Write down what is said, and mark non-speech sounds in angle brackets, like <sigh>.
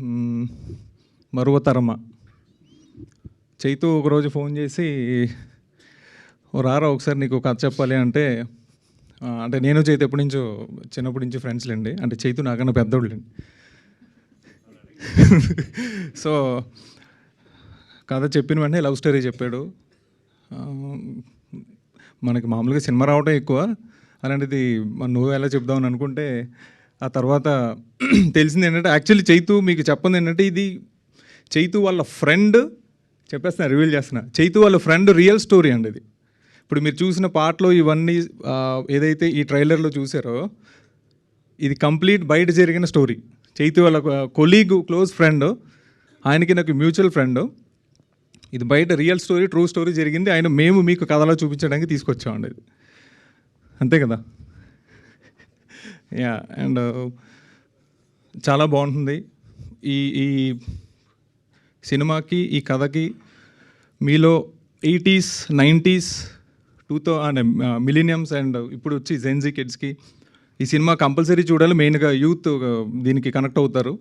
మ్మ్, మరువతరమ చైతు ఒకరోజు ఫోన్ చేసి "ఓ రారా ఒకసారి నీకు కథ చెప్పాలి అంటే అంటే నేను చైతు ఎప్పటి నుంచో చిన్నప్పటి నుంచి ఫ్రెండ్స్లేండి అంటే చైతు నాకన్నా పెద్దోళ్ళండి <laughs> సో కథ చెప్పిన వెంటనే లవ్ స్టోరీ చెప్పాడు. మనకి మామూలుగా సినిమా రావటం ఎక్కువ. అలాంటిది మన నువ్వు ఎలా చెప్దామని అనుకుంటే ఆ తర్వాత <clears throat> తెలిసింది ఏంటంటే యాక్చువల్లీ చైతు మీకు చెప్పింది ఏంటంటే ఇది చైతు వాళ్ళ ఫ్రెండ్ చెప్పేస్తున్నా రివీల్ చేస్తున్నా. చైతు వాళ్ళ ఫ్రెండ్ రియల్ స్టోరీ అండి ఇది. ఇప్పుడు మీరు చూసిన పాటలో ఇవన్నీ ఏదైతే ఈ ట్రైలర్లో చూసారో ఇది కంప్లీట్ బయట జరిగిన స్టోరీ చైతు వాళ్ళ కొలీగ్ క్లోజ్ ఫ్రెండ్ ఆయనకి నాకు మ్యూచువల్ ఫ్రెండ్ ఇది బయట రియల్ స్టోరీ ట్రూ స్టోరీ జరిగింది. ఆయన మేము మీకు కథలో చూపించడానికి తీసుకొచ్చామండి ఇది. అంతే కదా? యా అండ్ uh, చాలా బాగుంటుంది. ఈ ఈ సినిమాకి ఈ కథకి మీలో eighties nineties two thou and millenniums and ఇప్పుడు వచ్చి జెన్జీ కిడ్స్కి ఈ సినిమా కంపల్సరీ చూడాలి. మెయిన్గా యూత్ దీనికి కనెక్ట్ అవుతారు.